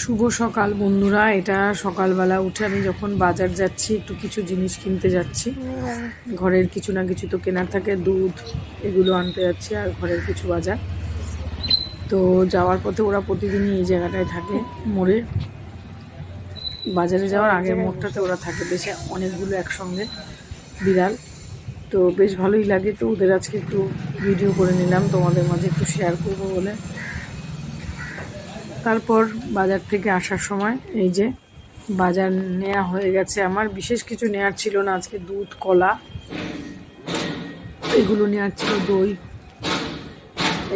শুভ সকাল, বন্ধুরা। এটা সকালবেলা উঠে আমি যখন বাজার যাচ্ছি, একটু কিছু জিনিস কিনতে যাচ্ছি। ঘরের কিছু না কিছু তো কেনার থাকে, দুধ এগুলো আনতে যাচ্ছি আর ঘরের কিছু বাজার। তো যাওয়ার পথে ওরা প্রতিদিনই এই জায়গাটায় থাকে, মোড়ে। বাজারে যাওয়ার আগের মোড়টাতে ওরা থাকে বেশ, অনেকগুলো একসঙ্গে, বিড়াল। তো বেশ ভালোই লাগে। তো ওদের আজকে একটু ভিডিও করে নিলাম, তোমাদের মাঝে একটু শেয়ার করব বলে। তারপর বাজার থেকে আসার সময় এই যে বাজার নেওয়া হয়ে গেছে আমার। বিশেষ কিছু নেওয়ার ছিল না, আজকে দুধ, কলা, এগুলো নেওয়ার ছিল, দই,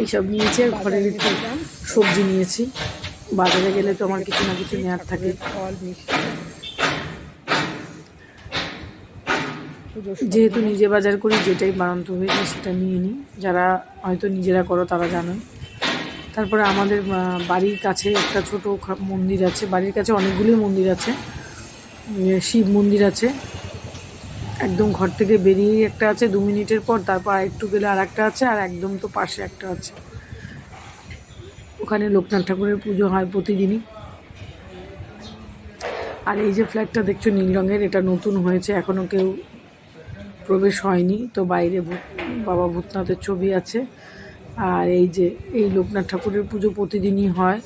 এইসব নিয়েছি আর একটু সবজি নিয়েছি। বাজারে গেলে তো আমার কিছু না কিছু নেওয়ার থাকে। যেহেতু নিজে বাজার করি, যেটাই বানান্ত হয়েছে সেটা নিয়ে নিই। যারা হয়তো নিজেরা করো, তারা জানোই। তারপরে আমাদের বাড়ির কাছে একটা ছোট মন্দির আছে। বাড়ির কাছে অনেকগুলি মন্দির আছে। শিব মন্দির আছে। একদম ঘর থেকে বেরিয়েই একটা আছে, দু মিনিটের পর তারপর একটু গেলে আর একটা আছে, আর একদম তো পাশে একটা আছে। ওখানে লোকনাথ ঠাকুরের পুজো হয় প্রতিদিনই। আর এই যে ফ্ল্যাটটা দেখছ নীল রঙের, এটা নতুন হয়েছে এখনও কেউ প্রবেশ হয়নি। তো বাইরে বাবা ভূতনাথের ছবি আছে। আর এই যে, এই লোকনাথ ঠাকুরের পুজো প্রতিদিনই হয়।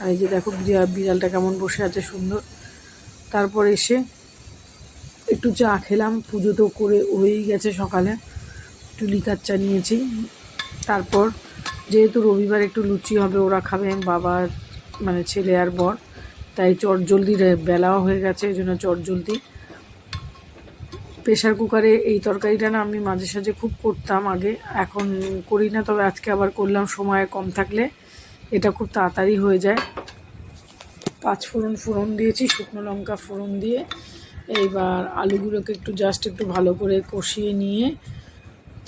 আর এই যে দেখো বিড়া- বিড়ালটা কেমন বসে আছে, সুন্দর। তারপর এসে একটু চা খেলাম, পুজো তো করে হয়েই গেছে সকালে। একটু লিকার চা নিয়েছি। তারপর যেহেতু রবিবার একটু লুচি হবে, ওরা খাবে, বাবা মানে ছেলে আর বর, তাই চট জলদি বেলাও হয়ে গেছে, এই জন্য চট জলদি প্রেশার কুকারে এই তরকারিটা না আমি মাঝে সাঝে খুব করতাম আগে, এখন করি না, তবে আজকে আবার করলাম, সময় কম থাকলে এটা খুব তাড়াতাড়ি হয়ে যায়। পাঁচ ফোড়ন ফোড়ন দিয়েছি, শুকনো লঙ্কা ফোড়ন দিয়ে, এইবার আলুগুলোকে একটু জাস্ট একটু ভালো করে কষিয়ে নিয়ে,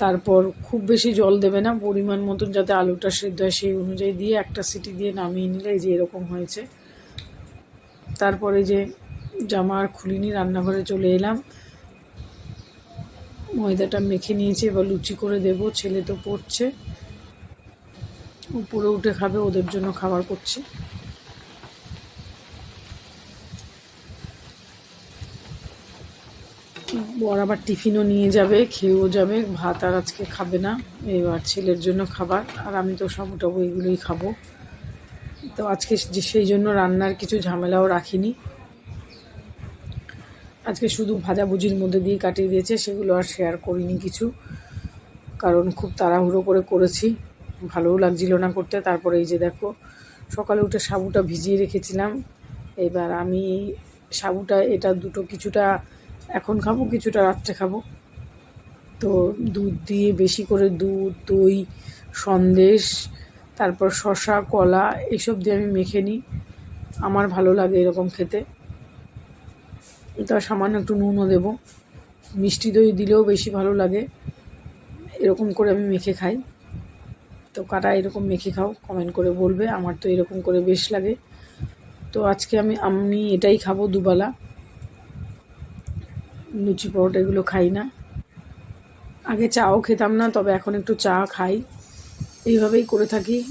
তারপর খুব বেশি জল দেবে না, পরিমাণ মতন যাতে আলুটা সেদ্ধ হয় সেই অনুযায়ী দিয়ে একটা সিটি দিয়ে নামিয়ে নিলে এই যে এরকম হয়েছে। তারপরে যে জামা আর খুলিনি, রান্নাঘরে চলে এলাম। ময়দাটা মেখে নিয়েছি, এবার লুচি করে দেব, ছেলে তো পড়ছে। উপরে উঠে খাবে, ওদের জন্য খাবার করছি। বর আবার টিফিনও নিয়ে যাবে, খেয়েও যাবে, ভাত আর আজকে খাবে না, এবার ছেলের জন্য খাবার, আর আমি তো সব টাবু এগুলোই খাব। তো আজকে সেই জন্য রান্নার কিছু ঝামেলাও রাখিনি। আজকে শুধু ভাজাভুজির মধ্যে দিয়ে কাটিয়ে দিয়েছে, সেগুলো আর শেয়ার করিনি কিছু। কারণ খুব তাড়াহুড়ো করে করেছি। ভালোও লাগছিল না করতে। তারপরে এই যে দেখো, সকালে উঠে সাবুটা ভিজিয়ে রেখেছিলাম। এবার আমি সাবুটা, এটা দুটো কিছুটা এখন খাব, কিছুটা রাত্রে খাব। তো দুধ দিয়ে বেশি করে দুধ, দই, সন্দেশ, তারপর শসা, কলা, এসব দিয়ে আমি মেখে নিই। আমার ভালো লাগে এরকম খেতে। তা সামান্য একটু নুনও দেবো। মিষ্টি দই দিলেও বেশি ভালো লাগে। এরকম করে আমি মেখে খাই। তো কারা এরকম মেখে খাও কমেন্ট করে বলবে। আমার তো এরকম করে বেশ লাগে। তো আজকে আমি আমি এটাই খাব দুবেলা। লুচি পরোটা এগুলো খাই না। আগে চাও খেতাম না, তবে এখন একটু চা খাই। এইভাবেই করে থাকি।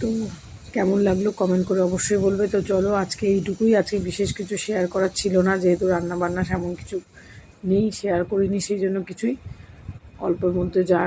তো কেমন লাগল কমেন্ট করে অবশ্যই বলবে। তো চলো, আজকে এইটুকুই। আজকে বিশেষ কিছু শেয়ার করার ছিল না, যেহেতু রান্না বান্না সেমন কিছু নেই শেয়ার করিনি, সেই জন্য কিছুই অল্পের মধ্যে যা